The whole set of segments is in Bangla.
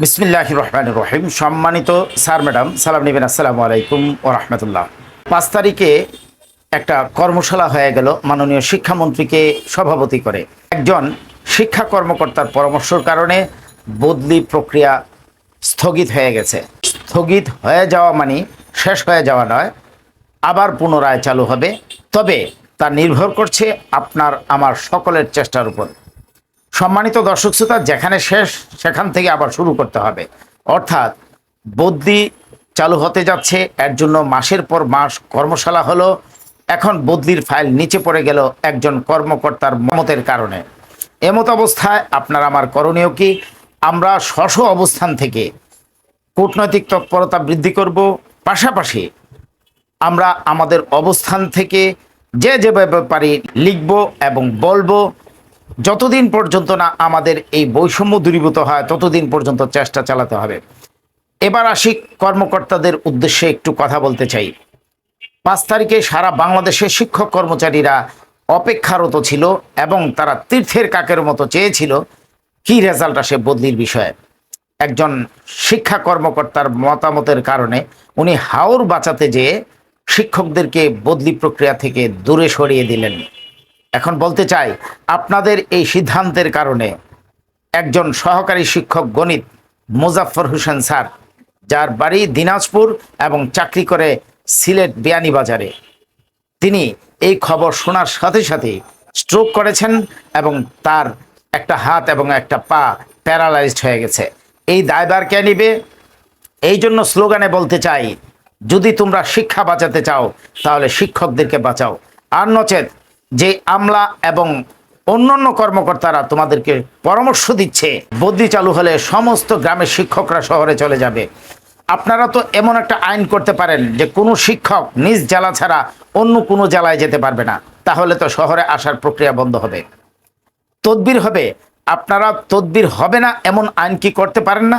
বিসমিল্লাহ রহমান রহিম। সম্মানিত স্যার, ম্যাডাম, সালাম নিবেন। আসসালামু আলাইকুম ও রহমতুল্লাহ। পাঁচ তারিখে একটা কর্মশালা হয়ে গেল। মাননীয় শিক্ষামন্ত্রীকে সভাপতি করে। একজন শিক্ষা কর্মকর্তার পরামর্শের কারণে বদলি প্রক্রিয়া স্থগিত হয়ে গেছে। স্থগিত হয়ে যাওয়া মানে শেষ হয়ে যাওয়া নয়, আবার পুনরায় চালু হবে। তবে তা নির্ভর করছে আপনার, আমার সকলের চেষ্টার উপর। সম্মানিত দর্শক শ্রোতা, যেখানে শেষ, সেখান থেকে আবার শুরু করতে হবে। অর্থাৎ বদ্যি চালু হতে যাচ্ছে, এর জন্য মাসের পর মাস কর্মশালা হলো। এখন বদলির ফাইল নিচে পড়ে গেল একজন কর্মকর্তার মমতের কারণে। এমত অবস্থায় আপনার আমার করণীয় কি? আমরা স্ব অবস্থান থেকে কূটনৈতিক তৎপরতা বৃদ্ধি করব। পাশাপাশি আমরা আমাদের অবস্থান থেকে যে যেভাবে পারি লিখব এবং বলব। যতদিন পর্যন্ত না আমাদের এই বৈষম্য দূরীভূত হয়, ততদিন পর্যন্ত চেষ্টা চালাতে হবে। এবার আসি কর্মকর্তাদের উদ্দেশ্যে একটু কথা বলতে চাই। পাঁচ তারিখে সারা বাংলাদেশের শিক্ষক কর্মচারীরা অপেক্ষারত ছিল এবং তারা তীর্থের কাকের মতো চেয়েছিল। কি রেজাল্ট আসে বদলির বিষয়ে? একজন শিক্ষা কর্মকর্তার মতামতের কারণে উনি হাওর বাঁচাতে যেয়ে শিক্ষকদেরকে বদলি প্রক্রিয়া থেকে দূরে সরিয়ে দিলেন। এখন বলতে চাই, আপনাদের এই সিদ্ধান্তের কারণে একজন সহকারী শিক্ষক গণিত মুজাফর হোসেন স্যার, যার বাড়ি দিনাজপুর এবং চাকরি করে সিলেট বিয়ানীবাজারে। তিনি এই খবর শোনার সাথে সাথে স্ট্রোক করেছেন এবং তার একটা হাত এবং একটা পা প্যারালাইজড হয়ে গেছে। এই দায়ভার কে নিবে? এই জন্য স্লোগানে বলতে চাই, যদি তোমরা শিক্ষা বাঁচাতে চাও, তাহলে শিক্ষকদেরকে বাঁচাও। আর নচেত যে আমলা এবং অন্যান্য কর্মকর্তারা তোমাদেরকে পরামর্শ দিচ্ছে, বদলি চালু হলে সমস্ত গ্রামের শিক্ষকরা শহরে চলে যাবে। আপনারা তো এমন একটা আইন করতে পারেন যে কোনো শিক্ষক নিজ জেলা ছাড়া অন্য কোনো জেলায় যেতে পারবে না। তাহলে তো শহরে আসার প্রক্রিয়া বন্ধ হবে। তদবির হবে। আপনারা তদবির হবে না এমন আইন কি করতে পারেন না?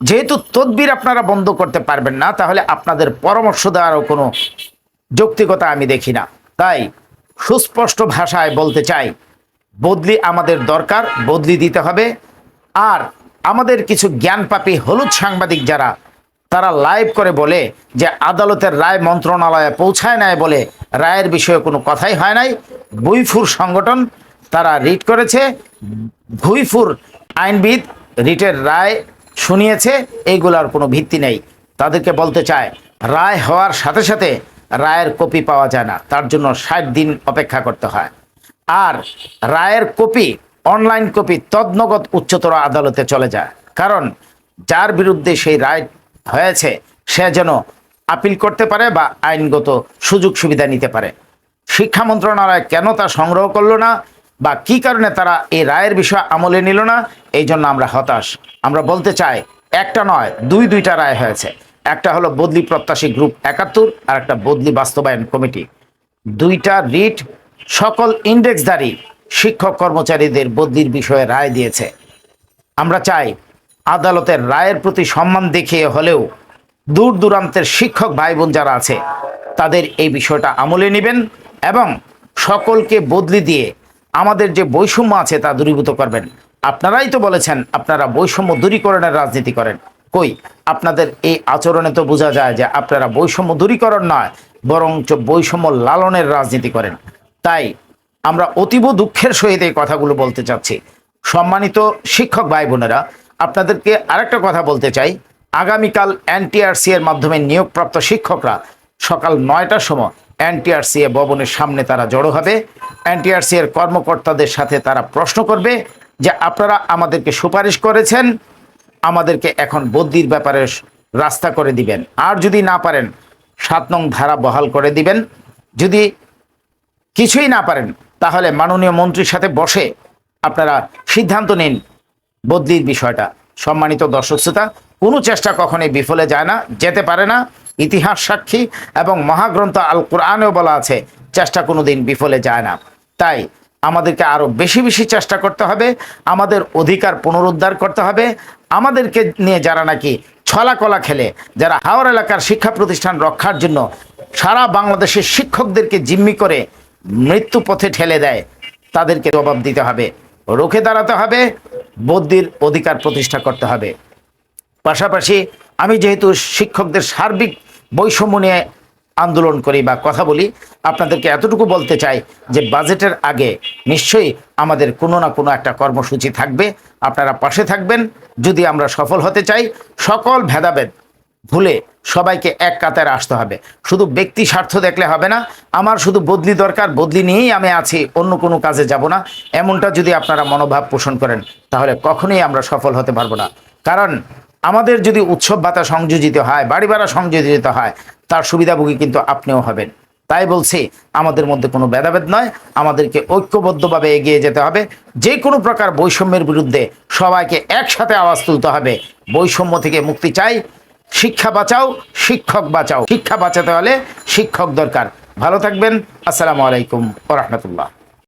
যেহেতু তদবির আপনারা বন্ধ করতে পারবেন না, তাহলে আপনাদের পরামর্শ দেওয়ারও কোনো যৌক্তিকতা আমি দেখি না। তাই সুস্পষ্ট ভাষায় বলতে চাই, বদলি আমাদের দরকার, বদলি দিতে হবে। আর আমাদের কিছু জ্ঞানপাপী হলুদ সাংবাদিক যারা, তারা লাইভ করে বলে যে আদালতের রায় মন্ত্রণালয়ে পৌঁছায় নাই বলে রায়ের বিষয়ে কোনো কথাই হয় নাই। বইফুর সংগঠন তারা রিট করেছে। ভুইফুর আইনবিদ রিটের রায় শুনিয়েছে। এইগুলার কোনো ভিত্তি নেই। তাদেরকে বলতে চায়, রায় হওয়ার সাথে সাথে রায়ের কপি পাওয়া যায় না। তার জন্য ষাট দিন অপেক্ষা করতে হয়। আর রায়ের কপি, অনলাইন কপি তদনগত উচ্চতর আদালতে চলে যায়। কারণ যার বিরুদ্ধে সেই রায় হয়েছে, সে যেন আপিল করতে পারে বা আইনগত সুযোগ সুবিধা নিতে পারে। শিক্ষা মন্ত্রণালয় কেন তা সংগ্রহ করল না বা কি কারণে তারা এই রায়ের বিষয় আমলে নিল না, এই জন্য আমরা হতাশ। আমরা বলতে চাই, একটা নয়, দুই দুইটা রায় হয়েছে। একটা হলো বদলি প্রত্যাশী গ্রুপ একাত্তর আর একটা বদলি বাস্তবায়ন কমিটি। দুইটা রিট সকল ইন্ডেক্সধারী শিক্ষক কর্মচারীদের বদলির বিষয়ে রায় দিয়েছে। আমরা চাই আদালতের রায়ের প্রতি সম্মান দেখিয়ে হলেও দূর দূরান্তের শিক্ষক ভাই বোন যারা আছে, তাদের এই বিষয়টা আমলে নেবেন এবং সকলকে বদলি দিয়ে আমাদের যে বৈষম্য আছে তা দূরীভূত করবেন। আপনারাই তো বলেছেন, আপনারা বৈষম্য দূরীকরণের রাজনীতি করেন। কই? আপনাদের এই আচরণে তো বোঝা যায় যে আপনারা বৈষম্য দূরীকরণ নয়, বরঞ্চ বৈষম্য লালনের রাজনীতি করেন। তাই আমরা অতীব দুঃখের সহিত এই কথাগুলো বলতে চাচ্ছি। সম্মানিত শিক্ষক ভাই বোনেরা আপনাদেরকে আরেকটা কথা বলতে চাই। আগামীকাল এনটিআরসি এর মাধ্যমে নিয়োগপ্রাপ্ত শিক্ষকরা সকাল নয়টার সময় এনটিআরসি এ ভবনের সামনে তারা জড়ো হবে। এনটিআরসি এর কর্মকর্তাদের সাথে তারা প্রশ্ন করবে যে, আপনারা আমাদেরকে সুপারিশ করেছেন আমাদেরকে এখন বদলির ব্যাপারে রাস্তা করে দিবেন। আর যদি না পারেন, সাত নং ধারা বহাল করে দিবেন। যদি কিছুই না পারেন, তাহলে মাননীয় মন্ত্রীর সাথে বসে আপনারা সিদ্ধান্ত নিন বদলির বিষয়টা। সম্মানিত দর্শক শ্রোতা, কোনো চেষ্টা কখনোই বিফলে যায় না, যেতে পারে না। ইতিহাস সাক্ষী এবং মহাগ্রন্থ আল কোরআনেও বলা আছে, চেষ্টা কোনোদিন বিফলে যায় না। তাই আমাদেরকে আরও বেশি বেশি চেষ্টা করতে হবে, আমাদের অধিকার পুনরুদ্ধার করতে হবে, আমাদেরকে নিয়ে যারা নাকি ছলা কলা খেলে, যারা হাওড় এলাকার শিক্ষা প্রতিষ্ঠান রক্ষার জন্য সারা বাংলাদেশের শিক্ষকদেরকে জিম্মি করে মৃত্যু পথে ঠেলে দেয়, তাদেরকে জবাব দিতে হবে, রুখে দাঁড়াতে হবে বদ্যির অধিকার প্রতিষ্ঠা করতে হবে। পাশাপাশি আমি যেহেতু শিক্ষকদের সার্বিক বৈষম্য নিয়ে আন্দোলন করি বা কথা বলি, আপনাদেরকে এতটুকু বলতে চাই যে বাজেটের আগে নিশ্চয়ই আমাদের কোনো না কোনো একটা কর্মসূচি থাকবে। আপনারা পাশে থাকবেন। যদি আমরা সফল হতে চাই, সকল ভেদাভেদ ভুলে সবাইকে এক কাতারে আসতে হবে। শুধু ব্যক্তি স্বার্থ দেখলে হবে না, আমার শুধু বদলি দরকার, বদলি নিয়েই আমি আছি, অন্য কোনো কাজে যাব না। এমনটা যদি আপনারা মনোভাব পোষণ করেন, তাহলে কখনোই আমরা সফল হতে পারব না। কারণ আমাদের যদি উৎসব ভাতা সংযোজিত হয়, বাড়ি ভাড়া সংযোজিত হয়, তার সুবিধাভোগী কিন্তু আপনিও হবেন। তাই বলছি, আমাদের মধ্যে কোনো ভেদাভেদ নয়, আমাদেরকে ঐক্যবদ্ধভাবে এগিয়ে যেতে হবে। যে কোনো প্রকার বৈষম্যের বিরুদ্ধে সবাইকে একসাথে আওয়াজ তুলতে হবে। বৈষম্য থেকে মুক্তি চাই, শিক্ষা বাঁচাও, শিক্ষক বাঁচাও। শিক্ষা বাঁচাতে হলে শিক্ষক দরকার। ভালো থাকবেন, আসসালামু আলাইকুম রহমতুল্লাহ।